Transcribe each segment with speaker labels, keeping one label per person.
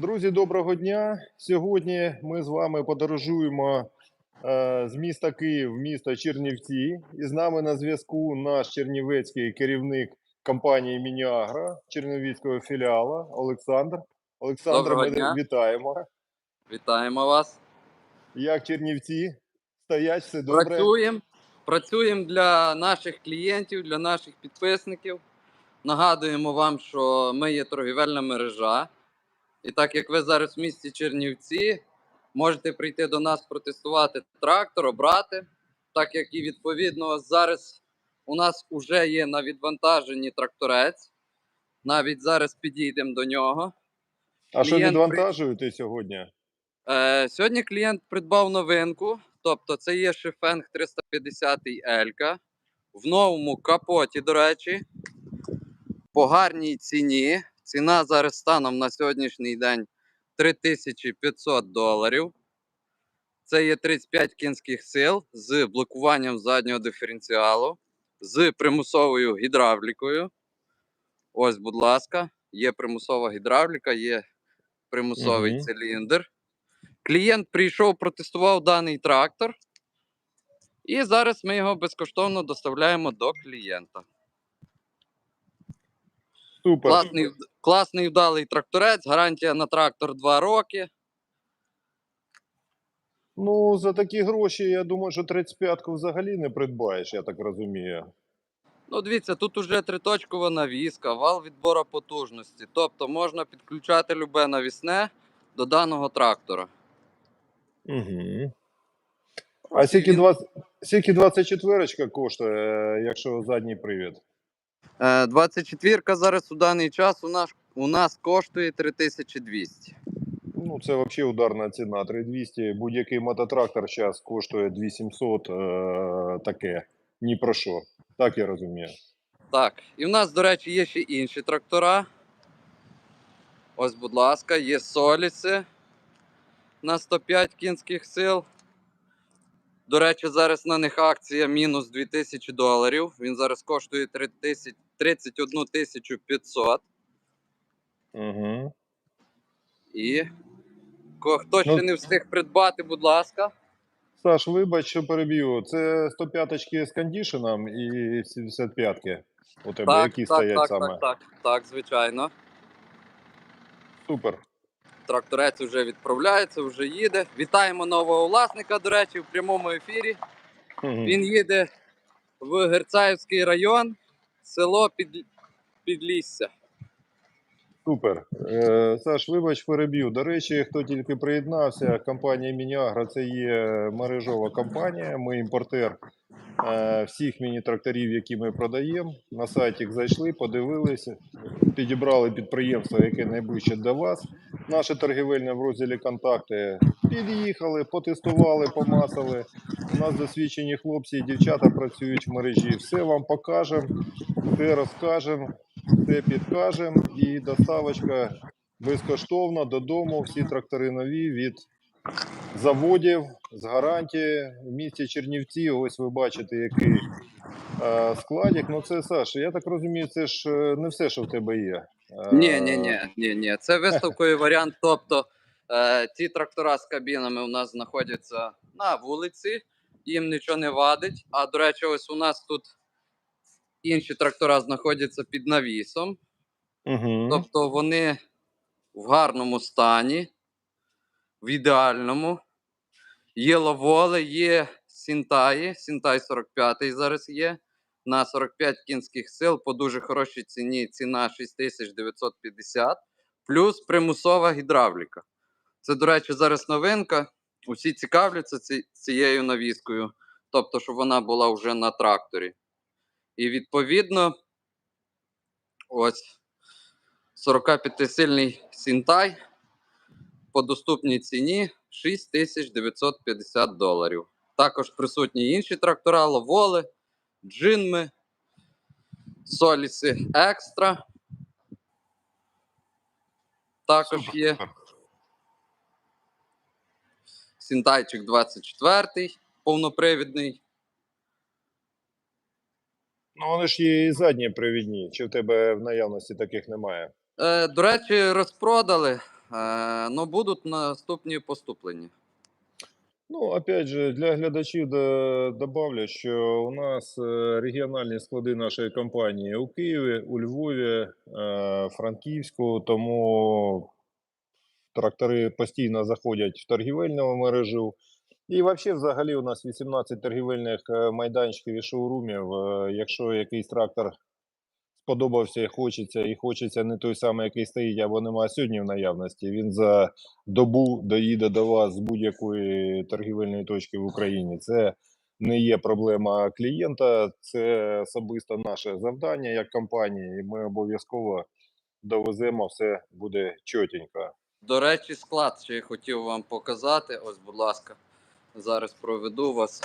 Speaker 1: Друзі, доброго дня. Сьогодні ми з вами подорожуємо е, з міста Київ в місто Чернівці. І з нами на зв'язку наш чернівецький керівник компанії Мініагра Чернівецького філіала Олександр. Олександр,
Speaker 2: Доброго
Speaker 1: ми
Speaker 2: дня.
Speaker 1: вітаємо.
Speaker 2: Вітаємо вас.
Speaker 1: Як Чернівці? Стоять все добре?
Speaker 2: Працюємо. Працюємо для наших клієнтів, для наших підписників. Нагадуємо вам, що ми є торгівельна мережа. І так як ви зараз в місті Чернівці, можете прийти до нас протестувати трактор, обрати. Так як і відповідно зараз у нас вже є на відвантаженні тракторець. Навіть зараз підійдемо до нього.
Speaker 1: А що
Speaker 2: клієнт при-
Speaker 1: відвантажуєте сьогодні?
Speaker 2: Е, сьогодні клієнт придбав новинку, тобто це є Шефенг 350 L в новому капоті, до речі, по гарній ціні. Ціна зараз станом на сьогоднішній день 3500 доларів. Це є 35 кінських сил з блокуванням заднього диференціалу, з примусовою гідравлікою. Ось, будь ласка, є примусова гідравліка, є примусовий
Speaker 1: Мгм.
Speaker 2: циліндр. Клієнт прийшов, протестував даний трактор. І зараз ми його безкоштовно доставляємо до клієнта.
Speaker 1: Супер.
Speaker 2: Класний, класний вдалий тракторець, гарантія на трактор 2 роки.
Speaker 1: Ну, за такі гроші, я думаю, що 35-ку взагалі не придбаєш, я так розумію.
Speaker 2: Ну, дивіться, тут уже триточкова навіска, вал відбору потужності. Тобто можна підключати любе навісне до даного трактора.
Speaker 1: Угу. А скільки, 20, скільки 24 коштує, е, якщо задній привід?
Speaker 2: Е, 24 зараз у даний час у нас, у нас коштує 3200.
Speaker 1: Ну, це взагалі ударна ціна. 3200. Будь-який мототрактор зараз коштує 2700, е, таке. Ні про що. Так я розумію.
Speaker 2: Так, і в нас, до речі, є ще інші трактора. Ось, будь ласка, є Соліси на 105 кінських сил. До речі, зараз на них акція мінус 2000 доларів. Він зараз коштує 3000 31 тисячу 500.
Speaker 1: Угу.
Speaker 2: І хто ще
Speaker 1: Ну-
Speaker 2: не встиг придбати, будь ласка.
Speaker 1: Саш, вибач, що переб'ю. Це 105 з кондішеном і 75-ки. У тебе
Speaker 2: Так,
Speaker 1: які
Speaker 2: так,
Speaker 1: стоять
Speaker 2: так,
Speaker 1: саме?
Speaker 2: так, так, так, звичайно.
Speaker 1: Супер.
Speaker 2: Тракторець вже відправляється, вже їде. Вітаємо нового власника, до речі, в прямому ефірі. Він їде в Герцаївський район, село Під... Підлісся.
Speaker 1: Супер. Е, Саш, вибач, переб'ю. До речі, хто тільки приєднався, компанія Мініагра це є мережова компанія. Ми імпортер е, всіх міні-тракторів, які ми продаємо. На сайті зайшли, подивилися, підібрали підприємство, яке найближче до вас. Наше торгівельне в розділі контакти під'їхали, потестували, помасали. У нас досвідчені хлопці і дівчата працюють в мережі. Все вам покажемо, все розкажемо все підкажемо і доставочка безкоштовна додому. Всі трактори нові від заводів з гарантії в місті Чернівці. Ось ви бачите, який е, складик. Ну це Саша. Я так розумію, це ж е, не все, що в тебе є. Е,
Speaker 2: Ні, ні, ні, ні, ні. Це виставковий варіант. Тобто е, ті трактора з кабінами у нас знаходяться на вулиці, їм нічого не вадить. А до речі, ось у нас тут інші трактора знаходяться під навісом.
Speaker 1: Угу.
Speaker 2: Тобто вони в гарному стані, в ідеальному. Є ловоли, є сінтаї. Сінтай 45 зараз є. На 45 кінських сил по дуже хорошій ціні. Ціна 6950. Плюс примусова гідравліка. Це, до речі, зараз новинка. Усі цікавляться ці- цією навіскою. Тобто, щоб вона була вже на тракторі. І відповідно, ось 45-сильний Сінтай по доступній ціні 6950 доларів. Також присутні інші трактора, ловоли, джинми, соліси екстра. Також є. Сінтайчик 24, повнопривідний.
Speaker 1: Ну вони ж є і задні привідні. Чи в тебе в наявності таких немає?
Speaker 2: Е, до речі, розпродали. але будуть наступні поступлення.
Speaker 1: Ну, опять же, для глядачів до- добавлю, що у нас е, регіональні склади нашої компанії у Києві, у Львові, е, Франківську, тому трактори постійно заходять в торгівельну мережу. І взагалі, взагалі, у нас 18 торгівельних е, майданчиків і шоурумів. Е, Якщо якийсь трактор сподобався і хочеться, і хочеться не той самий, який стоїть або немає сьогодні в наявності, він за добу доїде до вас з будь-якої торгівельної точки в Україні. Це не є проблема клієнта, це особисто наше завдання як компанії, і ми обов'язково довеземо, все буде чотенько.
Speaker 2: До речі, склад ще я хотів вам показати. Ось, будь ласка, зараз проведу вас.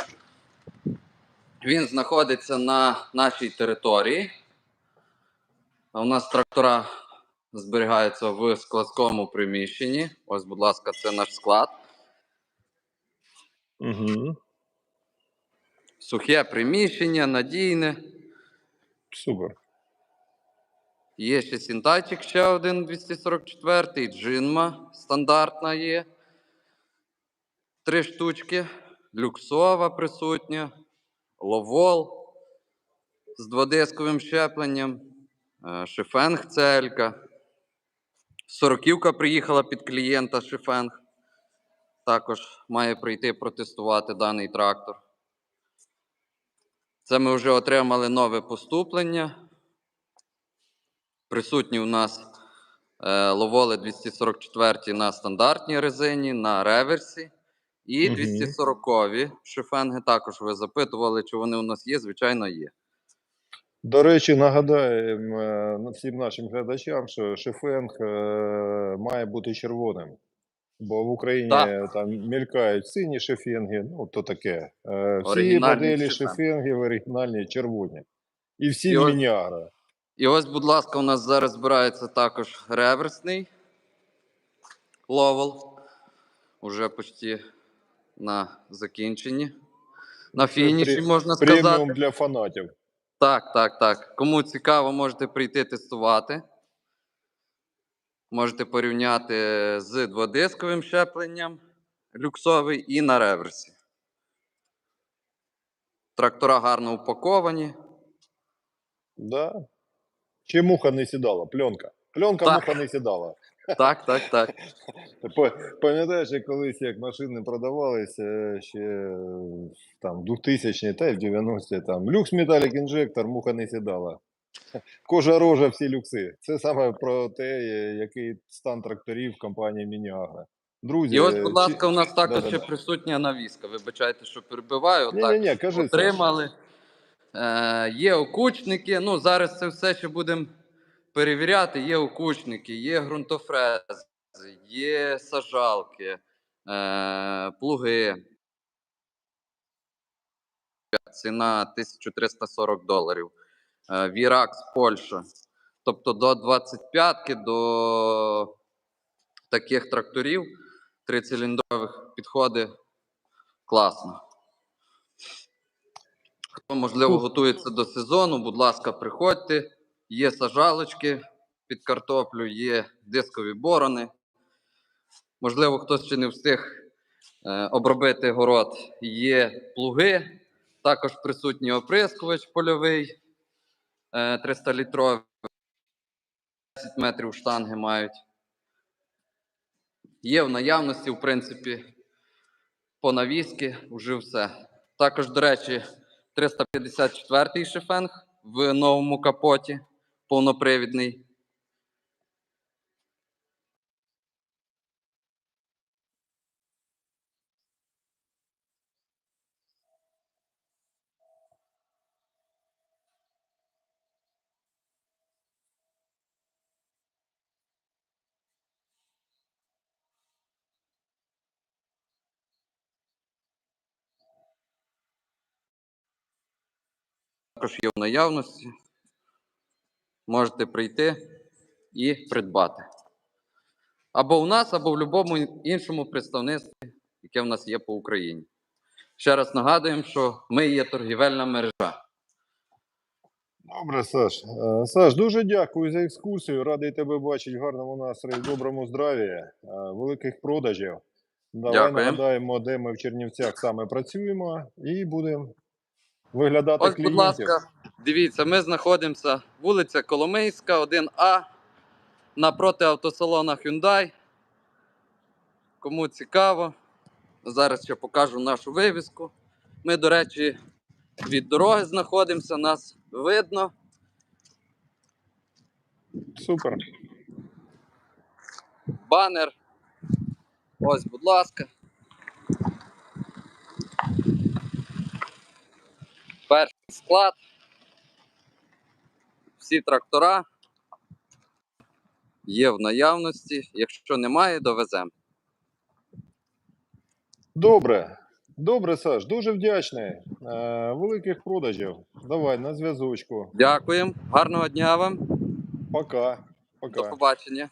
Speaker 2: Він знаходиться на нашій території. А У нас трактора зберігаються в складському приміщенні. Ось, будь ласка, це наш склад.
Speaker 1: Угу.
Speaker 2: Сухе приміщення, надійне.
Speaker 1: Супер.
Speaker 2: Є ще сінтайчик, ще один 244-й, джинма стандартна є. Три штучки. Люксова присутня, ловол з дводисковим щепленням, е, шифенг целька. Сороківка приїхала під клієнта шифенг. Також має прийти протестувати даний трактор. Це ми вже отримали нове поступлення. Присутні у нас е, ловоли 244 на стандартній резині, на реверсі. І
Speaker 1: Мгм.
Speaker 2: 240 шифенги також ви запитували, чи вони у нас є. Звичайно, є.
Speaker 1: До речі, нагадаємо е, всім нашим глядачам, що шифенг е, має бути червоним. Бо в Україні
Speaker 2: Так.
Speaker 1: там мелькають сині шифенги, ну то таке. Е, Всі моделі шифенгів оригінальні червоні. І всі
Speaker 2: І ось-
Speaker 1: мініагра.
Speaker 2: І ось, будь ласка, у нас зараз збирається також реверсний ловол. Уже почти на закінченні. На фініші, можна сказати.
Speaker 1: Преміум для фанатів.
Speaker 2: Так, так, так. Кому цікаво, можете прийти тестувати. Можете порівняти з дводисковим щепленням люксовий і на реверсі. Трактора гарно упаковані.
Speaker 1: Да. Чи муха не сідала? Пленка. Пленка муха не сідала.
Speaker 2: Так, так, так.
Speaker 1: Пам'ятаєш, як колись як машини продавалися е, ще е, там 2000 та й в 90-ті там люкс металік інжектор, муха не сідала. Кожа рожа всі люкси. Це саме про те, е, який стан тракторів компанії Мініагра. Друзі,
Speaker 2: І ось,
Speaker 1: е,
Speaker 2: будь ласка, у нас також ще присутня навіска. Вибачайте, що перебиваю.
Speaker 1: Ні,
Speaker 2: Так,
Speaker 1: ні, ні, кажи.
Speaker 2: Отримали. Е, є окучники. Ну, зараз це все ще будемо перевіряти. Є окучники, є ґрунтофрези, є сажалки, е, плуги. Ціна 1340 доларів. Е, Віракс, Польща. Тобто до 25-ки, до таких тракторів трициліндрових підходить класно. Хто, можливо, готується до сезону, будь ласка, приходьте. Є сажалочки під картоплю, є дискові борони. Можливо, хтось ще не встиг е, обробити город. Є плуги, також присутній оприскувач польовий е, 300-літровий. 10 метрів штанги мають. Є в наявності, в принципі, по навіски вже все. Також, до речі, 354-й шифенг в новому капоті, повнопривідний. Також є в наявності. Можете прийти і придбати. Або у нас, або в будь-якому іншому представництві, яке в нас є по Україні. Ще раз нагадуємо, що ми є торгівельна мережа.
Speaker 1: Добре, Саш. Е, Саш, дуже дякую за екскурсію. Радий тебе бачити в гарному настрої, в доброму здраві, е, великих продажів. Давай
Speaker 2: Дякую.
Speaker 1: нагадаємо, де ми в Чернівцях саме працюємо, і будемо виглядати
Speaker 2: Ось, будь ласка, дивіться, ми знаходимося вулиця Коломийська, 1А, напроти автосалона Hyundai. Кому цікаво, зараз ще покажу нашу вивіску. Ми, до речі, від дороги знаходимося, нас видно.
Speaker 1: Супер.
Speaker 2: Банер. Ось, будь ласка. Перший склад. Всі трактора є в наявності. Якщо немає, довеземо.
Speaker 1: Добре. Добре, Саш, дуже вдячний. Е, великих продажів. Давай на зв'язочку.
Speaker 2: Дякуємо. Гарного дня вам.
Speaker 1: Пока.
Speaker 2: До побачення.